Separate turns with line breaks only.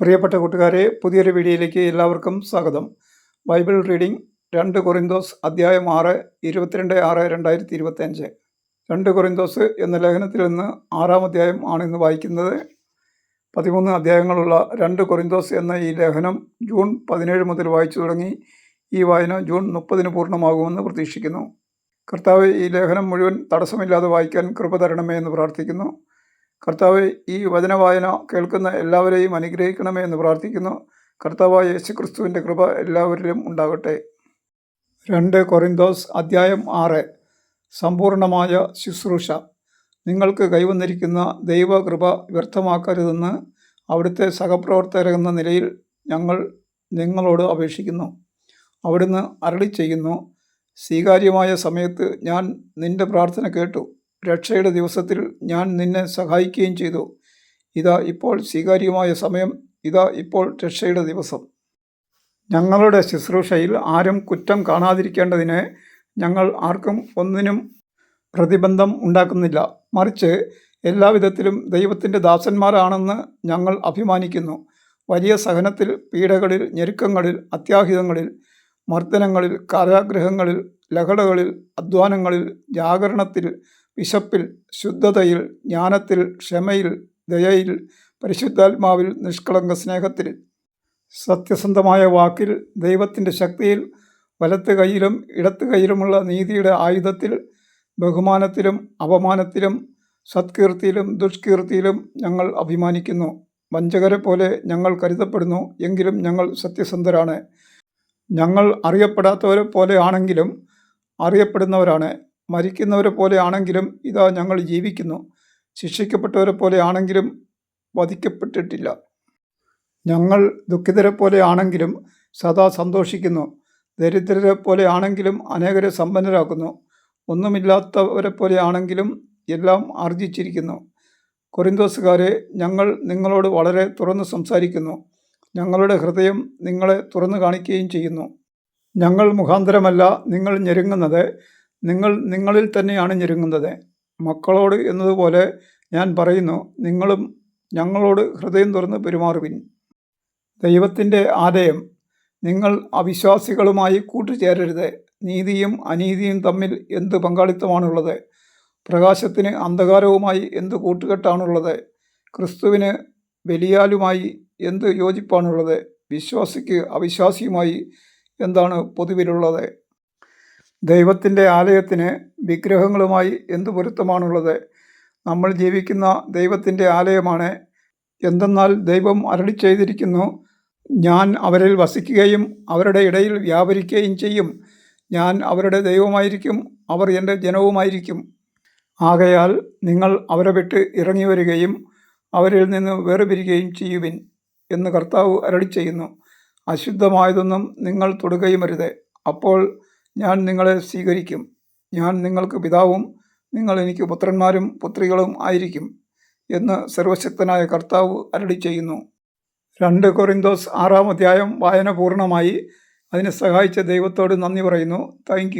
പ്രിയപ്പെട്ട കൂട്ടുകാരെ പുതിയൊരു വീഡിയോയിലേക്ക് എല്ലാവർക്കും സ്വാഗതം. ബൈബിൾ റീഡിംഗ് രണ്ട് കൊറിന്തോസ് അധ്യായം ആറ് ഇരുപത്തിരണ്ട് ആറ് രണ്ടായിരത്തി ഇരുപത്തഞ്ച് രണ്ട് കൊറിന്തോസ് എന്ന ലേഖനത്തിൽ നിന്ന് ആറാം അധ്യായം ആണ് ഇന്ന് വായിക്കുന്നത്. പതിമൂന്ന് അധ്യായങ്ങളുള്ള രണ്ട് കൊറിന്തോസ് എന്ന ഈ ലേഖനം ജൂൺ പതിനേഴ് മുതൽ വായിച്ചു തുടങ്ങി ഈ വായന ജൂൺ മുപ്പതിന് പൂർണമാകുമെന്ന് പ്രതീക്ഷിക്കുന്നു. കർത്താവ് ഈ ലേഖനം മുഴുവൻ തടസ്സമില്ലാതെ വായിക്കാൻ കൃപ തരണമേ എന്ന് പ്രാർത്ഥിക്കുന്നു. കർത്താവ് ഈ വചനവായന കേൾക്കുന്ന എല്ലാവരെയും അനുഗ്രഹിക്കണമേ എന്ന് പ്രാർത്ഥിക്കുന്നു. കർത്താവായ യേശുക്രിസ്തുവിന്റെ കൃപ എല്ലാവരിലും ഉണ്ടാകട്ടെ. രണ്ട് കൊറിന്തോസ് അധ്യായം ആറ്. സമ്പൂർണമായ ശുശ്രൂഷ. നിങ്ങൾക്ക് കൈവന്നിരിക്കുന്ന ദൈവകൃപ വ്യർത്ഥമാക്കരുതെന്ന് അവിടുത്തെ സഹപ്രവർത്തകരെന്ന നിലയിൽ ഞങ്ങൾ നിങ്ങളോട് അപേക്ഷിക്കുന്നു. അവിടുന്ന് അരളി ചെയ്യുന്നു. സ്വീകാര്യമായ സമയത്ത് ഞാൻ നിന്റെ പ്രാർത്ഥന കേട്ടു. രക്ഷയുടെ ദിവസത്തിൽ ഞാൻ നിന്നെ സഹായിക്കുകയും ചെയ്തു. ഇതാ ഇപ്പോൾ സ്വീകാര്യമായ സമയം. ഇതാ ഇപ്പോൾ രക്ഷയുടെ ദിവസം. ഞങ്ങളുടെ ശുശ്രൂഷയിൽ ആരും കുറ്റം കാണാതിരിക്കേണ്ടതിന് ഞങ്ങൾ ആർക്കും ഒന്നിനും പ്രതിബന്ധം ഉണ്ടാക്കുന്നില്ല. മറിച്ച് എല്ലാവിധത്തിലും ദൈവത്തിന്റെ ദാസന്മാരാണെന്ന് ഞങ്ങൾ അഭിമാനിക്കുന്നു. വലിയ സഹനത്തിൽ പീഡകളിൽ ഞെരുക്കങ്ങളിൽ അത്യാഹിതങ്ങളിൽ മർദ്ദനങ്ങളിൽ കാരാഗ്രഹങ്ങളിൽ ലഹളകളിൽ അധ്വാനങ്ങളിൽ ജാഗരണത്തിൽ വിശപ്പിൽ ശുദ്ധതയിൽ ജ്ഞാനത്തിൽ ക്ഷമയിൽ ദയയിൽ പരിശുദ്ധാത്മാവിൽ നിഷ്കളങ്ക സ്നേഹത്തിൽ. സത്യസന്ധമായ വാക്കിൽ ദൈവത്തിന്റെ ശക്തിയിൽ വലത്ത് കൈയിലും ഇടത്ത് കൈയിലുമുള്ള നീതിയുടെ ആയുധത്തിൽ ബഹുമാനത്തിലും അപമാനത്തിലും സത്കീർത്തിയിലും ദുഷ്കീർത്തിയിലും ഞങ്ങൾ അഭിമാനിക്കുന്നു. വഞ്ചകരെ പോലെ ഞങ്ങൾ കരുതപ്പെടുന്നു എങ്കിലും ഞങ്ങൾ സത്യസന്ധരാണ്. ഞങ്ങൾ അറിയപ്പെടാത്തവരെ പോലെ ആണെങ്കിലും അറിയപ്പെടുന്നവരാണ്. മരിക്കുന്നവരെ പോലെ ആണെങ്കിലും ഇതാ ഞങ്ങൾ ജീവിക്കുന്നു. ശിക്ഷിക്കപ്പെട്ടവരെ പോലെ ആണെങ്കിലും വധിക്കപ്പെട്ടിട്ടില്ല. ഞങ്ങൾ ദുഃഖിതരെ പോലെ ആണെങ്കിലും സദാ സന്തോഷിക്കുന്നു. ദരിദ്രരെ പോലെ ആണെങ്കിലും അനേകരെ സമ്പന്നരാക്കുന്നു. ഒന്നുമില്ലാത്തവരെ പോലെ ആണെങ്കിലും എല്ലാം ആർജിച്ചിരിക്കുന്നു. കൊറിന്തോസുകാരെ ഞങ്ങൾ നിങ്ങളോട് വളരെ തുറന്ന് സംസാരിക്കുന്നു. ഞങ്ങളുടെ ഹൃദയം നിങ്ങളെ തുറന്നു കാണിക്കുകയും ചെയ്യുന്നു. ഞങ്ങൾ മുഖാന്തരമല്ല നിങ്ങൾ ഞെരുങ്ങുന്നത്. നിങ്ങൾ നിങ്ങളിൽ തന്നെയാണ് ഞെരുങ്ങുന്നത്. മക്കളോട് എന്നതുപോലെ ഞാൻ പറയുന്നു നിങ്ങളും ഞങ്ങളോട് ഹൃദയം തുറന്ന് പെരുമാറുവിൻ. ദൈവത്തിന്റെ ആദയം നിങ്ങൾ അവിശ്വാസികളുമായി കൂട്ടുചേരരുത്. നീതിയും അനീതിയും തമ്മിൽ എന്ത് പങ്കാളിത്തമാണുള്ളത്? പ്രകാശത്തിന് അന്ധകാരവുമായി എന്ത് കൂട്ടുകെട്ടാണുള്ളത്? ക്രിസ്തുവിന് ബലിയാലുമായി എന്ത് യോജിപ്പാണുള്ളത്? വിശ്വാസിക്ക് അവിശ്വാസിയുമായി എന്താണ് പൊതുവിലുള്ളത്? ദൈവത്തിന്റെ ആലയത്തിന് വിഗ്രഹങ്ങളുമായി എന്തു പൊരുത്തമാണുള്ളത്? നമ്മൾ ജീവിക്കുന്ന ദൈവത്തിന്റെ ആലയമാണ്. എന്തെന്നാൽ ദൈവം അരളി ചെയ്തിരിക്കുന്നു. ഞാൻ അവരിൽ വസിക്കുകയും അവരുടെ ഇടയിൽ വ്യാപരിക്കുകയും ചെയ്യും. ഞാൻ അവരുടെ ദൈവമായിരിക്കും അവർ എന്റെ ജനവുമായിരിക്കും. ആകയാൽ നിങ്ങൾ അവരെ വിട്ട് ഇറങ്ങി വരികയും അവരിൽ നിന്ന് വേർപിരിക്കുകയും ചെയ്യുവിൻ എന്ന് കർത്താവ് അരളി ചെയ്യുന്നു. അശുദ്ധമായതൊന്നും നിങ്ങൾ തൊടുകയും അരുത്. അപ്പോൾ ഞാൻ നിങ്ങളെ സ്വീകരിക്കും. ഞാൻ നിങ്ങൾക്ക് പിതാവും നിങ്ങൾ എനിക്ക് പുത്രന്മാരും പുത്രികളും ആയിരിക്കും എന്ന് സർവശക്തനായ കർത്താവ് അരളി ചെയ്യുന്നു. രണ്ട് കൊറിന്തോസ് ആറാം അധ്യായം വായന പൂർണമായി. അതിനെ സഹായിച്ച ദൈവത്തോട് നന്ദി പറയുന്നു. താങ്ക്